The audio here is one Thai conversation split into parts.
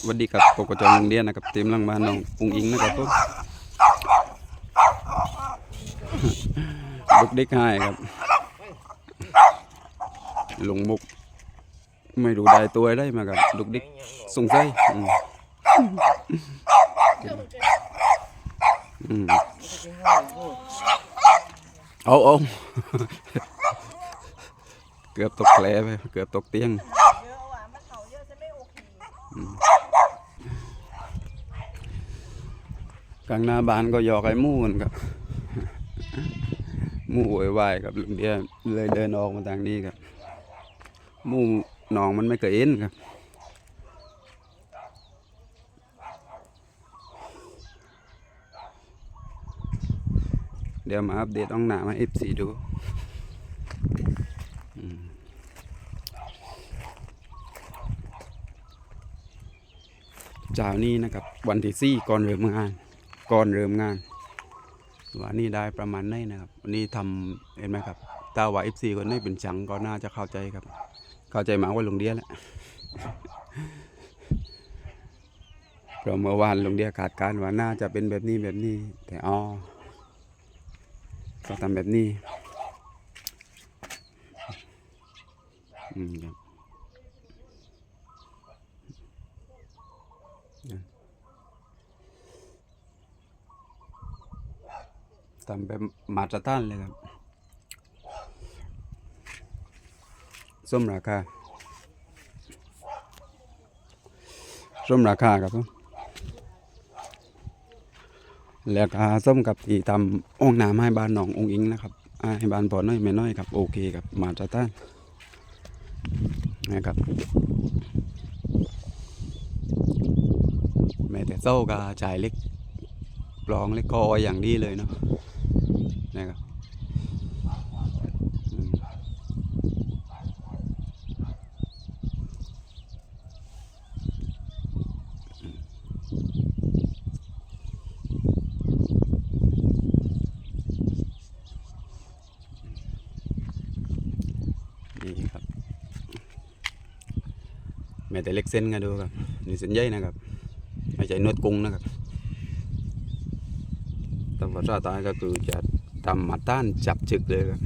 สวัสดีครับปกจโรงเรียนนะครับเต็มลังบ้านน้องปุงอิงนะครับผมบุกเด็กให้ครับลงมุก ไม่รู้ได้ตัวได้มากับลูกเด็กสงสัยอืมอืมเอาเอาเกือบตกแผลไปเกือบตกเตียง เยอะว่ะมันเขาเยอะจะไม่โอเค กลางหน้าบ้านก็ยอกไอ้มู่นครับมู่โวยวายกับลุงเดียเลยเดินออกมาทางนี้ครับ มู่หนองมันไม่เคยเอ็นครับเดี๋ยวมาอัปเดตอ่องหนามา F4 ดูอืมเจ้านี้นะครับ วันที่สี่ก่อนเริ่มงาน ก่อนเริ่มงานวันนี้ได้ประมาณนี้นะครับวันนี้ทำเห็นไหมครับตาว่า F4 คนนี้เป็นจังก็น่าจะเข้าใจครับ เข้าใจหมาว่าลงเดียแหละเพราะเมื่อวานลงเดียขาดการว่าน่าจะเป็นแบบนี้แบบนี้ แต่อ๋อก็ทำแบบนี้อืมครับ ทำแบบมาตรฐานเลยครับส้มราคาส้มราคาครับผมแล้วก็ส้มกับที่ทำองน้ำให้บ้านหนององอิงนะครับให้บ้านพอน้อยไม่น้อยครับโอเคครับมาตรฐานนะครับแม้แต่โซ่ก็จ่ายเล็กปลองเล็กคออย่างดีเลยเนาะ นะครับนี่ครับแม้แต่เล็กเส้นก็ดูครับนี่เส้นใหญ่นะครับ ไม่ใช่นวดกุ้งนะครับแต่ภาษาใต้ก็คือจะ ทำมาต้านจับจึกเลยครับ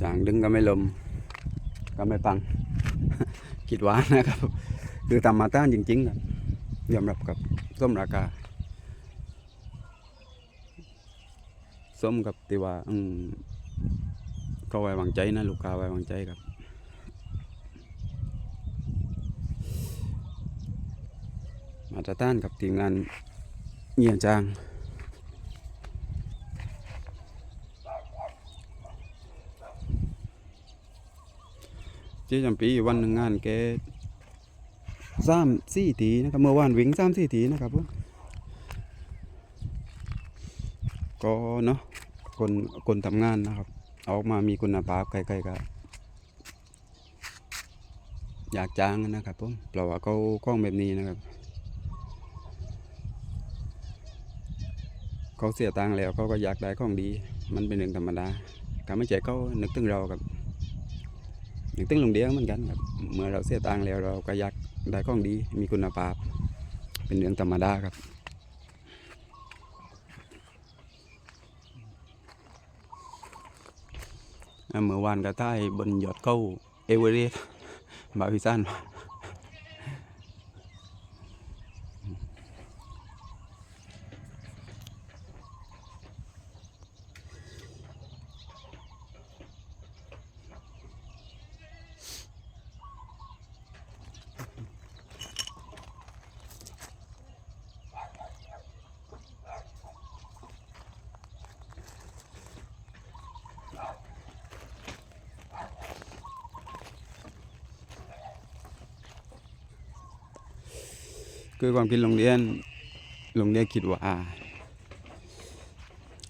สางดึงก็ไม่ลม ก็ไม่ปังคิดว่านะครับคือทำมาต้านจริงๆครับยอมรับกับส้มราคาส้มกับตีว่าอืมก็ไว้วางใจนะ ลูกค้าไว้วางใจครับ มาตรฐานกับทีมงานเงียนจาง เจ๊จำปีวันหนึ่งงานแกสามสี่ทีนะครับ เมื่อวานวิ่งสามสี่ทีนะครับผมก็เนาะคนคนทำงานนะครับ ออกมามีคุณภาพใครๆก็อยากจ้างนะครับผมเพราะว่าเขาคล้องแบบนี้นะครับ เขาเสียตังค์แล้วเขาก็อยากได้ของดี มันเป็นเรื่องธรรมดาการไม่ใจเขานึกถึงเรากับนึกถึงลงเดียวเหมือนกันครับเมื่อเราเสียตังค์แล้วเราก็อยากได้ของดี มีคุณภาพ เป็นเรื่องธรรมดาครับเมื่อวานก็ใต้บนยอดเขาเอเวอเรสต์บาวิซัน คือความคิดโรงเรียนโรงเรียนคิดว่า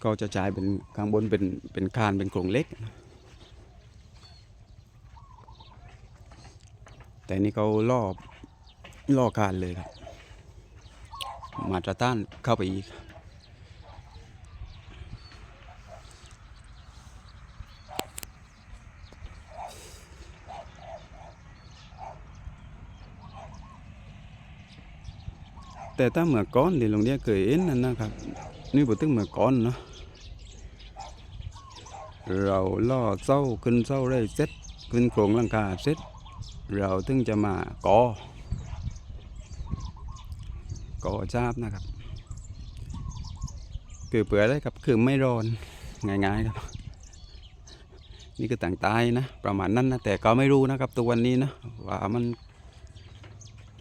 ก็จะจ่ายเป็นข้างบนเป็นเป็นคานเป็นโครงเล็ก แต่นี่เขาล่อล่อคานเลยครับ มาตรต้านเข้าไปอีก แต่ถ้าเมื่อก่อนที่โรงเรียนเคยเห็นนั่นนะครับ นี่พูดถึงเมื่อก่อนเนาะเราล่อเส้าขึ้นเส้าได้เสร็จขึ้นโครงลังคาเสร็จเราถึงจะมาก่อก่อชาบนะครับคือเปลือได้ครับคือไม่ร้อนง่ายๆครับ นี่คือต่างตายนะ ประมาณนั้นนะแต่ก็ไม่รู้นะครับตัววันนี้นะว่ามัน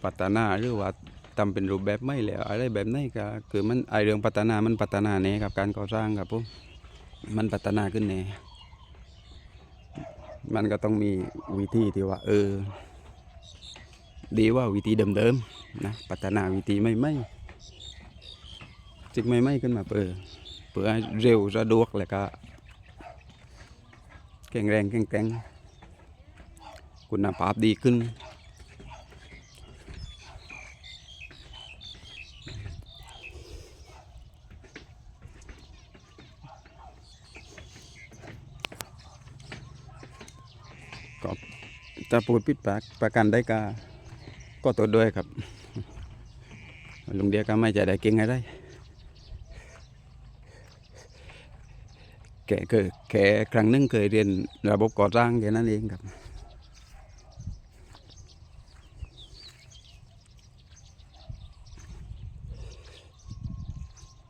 พัฒนาหรือว่า ทำเป็นรูปแบบไม่แล้วอะไรแบบไหนก็คือมันไอเรื่องพัฒนามันพัฒนาแน่ครับการก่อสร้างครับผมมันพัฒนาขึ้นแน่มันก็ต้องมีวิธีที่ว่า เออ ดีว่าวิธีเดิมๆนะพัฒนาวิธีไม่ไม่จึงไม่ไม่ขึ้นมาเปิดเพื่อเร็วสะดวกแล้วก็แข็งแรงแข็งแกร่งคุณภาพดีขึ้น จะพูดปิดปากประกันได้ก็ก็ตัวด้วยครับลุงเดียก็ไม่จะได้เก่งอะไรแกเคยแค่ครั้งหนึงเคยเรียนระบบก่อสร้างแค่นั้นเองครับ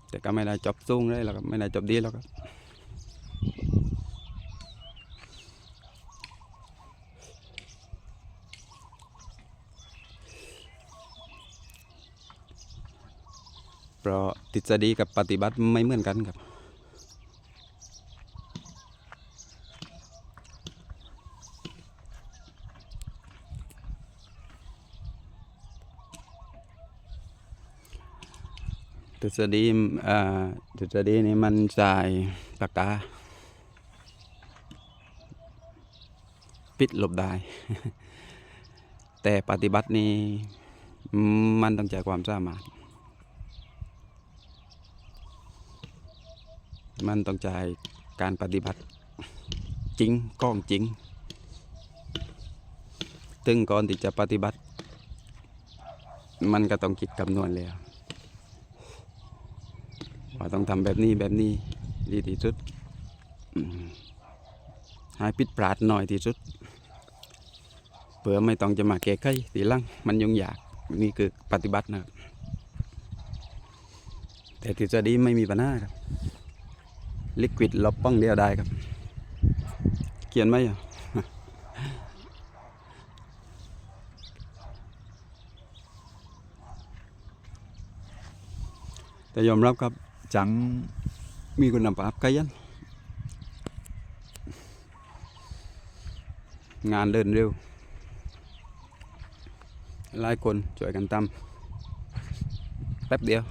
แต่ก็ไม่ได้จบสูงเลยหรอกครับไม่ได้จบดีหรอกครับ เพราะท ฤษฎีกับปฏิบัติไม่เหมือนกันครับ ทฤษฎีอ่าทฤษฎีนี้มันใช้ปากกา ปิดหลบได้ แต่ปฏิบัตินี้มันต้องใช้ความสามารถ มันต้องใช้การปฏิบัติจริงก้องจริงซึ่งก่อนที่จะปฏิบัติ มันก็ต้องคิดคำนวณแล้วว่าต้องทำแบบนี้แบบนี้ดีที่สุดอืมให้ผิดพลาดหน่อยที่สุดเพื่อไม่ต้องจะมาแก้ไขทีหลังมันยุ่งยากนี่คือปฏิบัตินะครับแต่ทฤษฎีไม่มีปัญหาครับ ลิควิดลบป้องเดียวได้ครับ เขียนไหมอะแต่ยอมรับครับจังมีคุณภาพไกยันงานเดินเร็วหลายคนช่วยกันทำแป๊บเดียว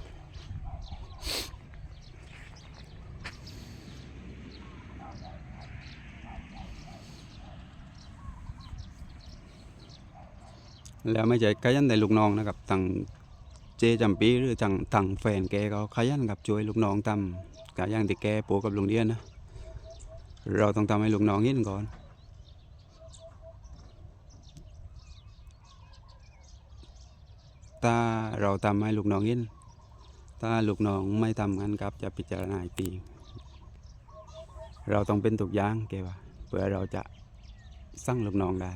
แล้วไม่ใช่ขยันแต่ลูกน้องนะครับทางเจจำปีหรือทางทางแฟนแกก็ขยันกับช่วยลูกน้องทำกอย่างที่แกปลูกกับลุงเดียนนะเราต้องทำให้ลูกน้องเห็นก่อนถ้าเราทำให้ลูกน้องเห็นถ้าลูกน้องไม่ทำงั้นครับจะพิจารณาอีกทีเราต้องเป็นตัวอย่างแกว่าเพื่อเราจะสร้างลูกน้องได้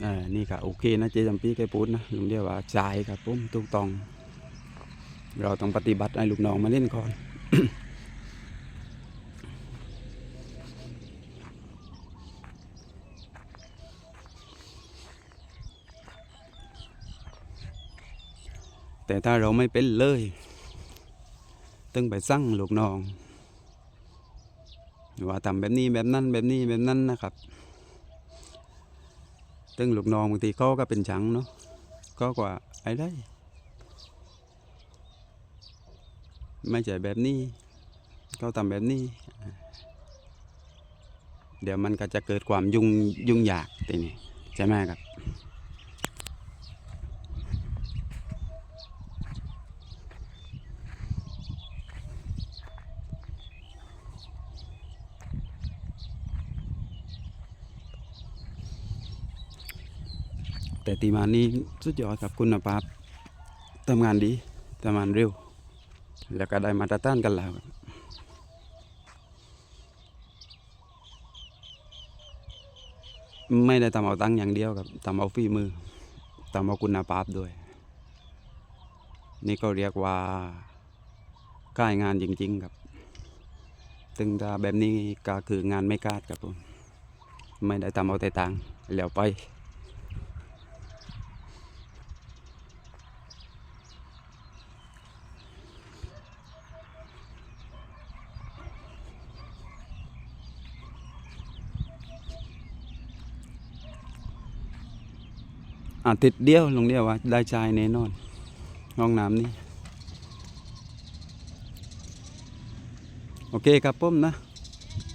เออนี่ก็โอเคนะเจจำปีแกพูดนะลุงเดียวว่าจ่ายครับผมถูกต้อง เราต้องปฏิบัติให้ลูกน้องมาเล่นก่อนแต่ถ้าเราไม่เป็นเลยต้องไปสั่งลูกน้องว่าทำแบบนี้แบบนั้นแบบนี้แบบนั้นนะครับ ตึงลูกน้องบางทีเขาก็เป็นชังเนาะก็กว่าไอ้ได้ ไม่ใช่แบบนี้เขาทำแบบนี้ เดี๋ยวมันก็จะเกิดความยุ่งยุ่งยากตีนี้ใช่ไหมครับ แต่ตีมานี้สุดยอดครับคุณภาพทำงานดีทำงานเร็ว แล้วก็ได้มาตรฐานกันแล้วไม่ได้ทำเอาตังอย่างเดียวครับทำเอาฝีมือทำเอาคุณภาพด้วย นี่ก็เรียกว่าก่ายงานจริง ๆ ครับถึงถ้าแบบนี้ก็คืองานไม่กาดครับผมไม่ได้ทำเอาแต่ตังแล้วไป อาทิตย์เดียวลงเดียวว่าได้ชายแน่นอนห้องน้ำนี่โอเคครับผมนะ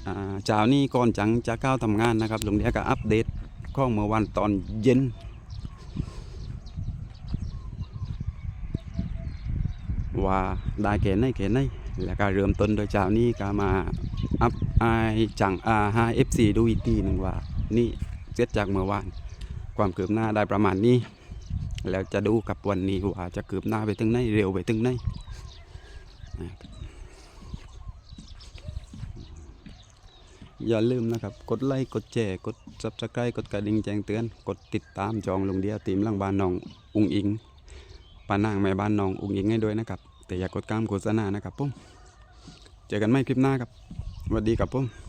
อ่าเช้านี้ก่อนจังจะเข้าทำงานนะครับลงเดียวก็อัปเดตข้องเมื่อวันตอนเย็นว่าได้แค่ไหนแค่ไหนแล้วก็เริ่มต้นโดยเช้านี้ก็มาอัพไอจังอาฮาเอฟซีดูอีกทีหนึ่งว่า นี่เสร็จจากเมื่อวาน ความคืบหน้าได้ประมาณนี้ แล้วจะดูกับวันนี้ว่าจะคืบหน้าไปถึงไหนเร็วไปถึงไหนอย่าลืมนะครับ กดไลค์ กดแชร์ กด subscribe กดกระดิ่งแจ้งเตือน กดติดตามจองลงเดียวทีมลังบ้านน้องอุงอิงปานางแม่บ้านน้องอุงอิงให้ด้วยนะครับ แต่อย่ากดกล้ามโฆษณานะครับผม เจอกันไม่คลิปหน้าครับสวัสดีครับผม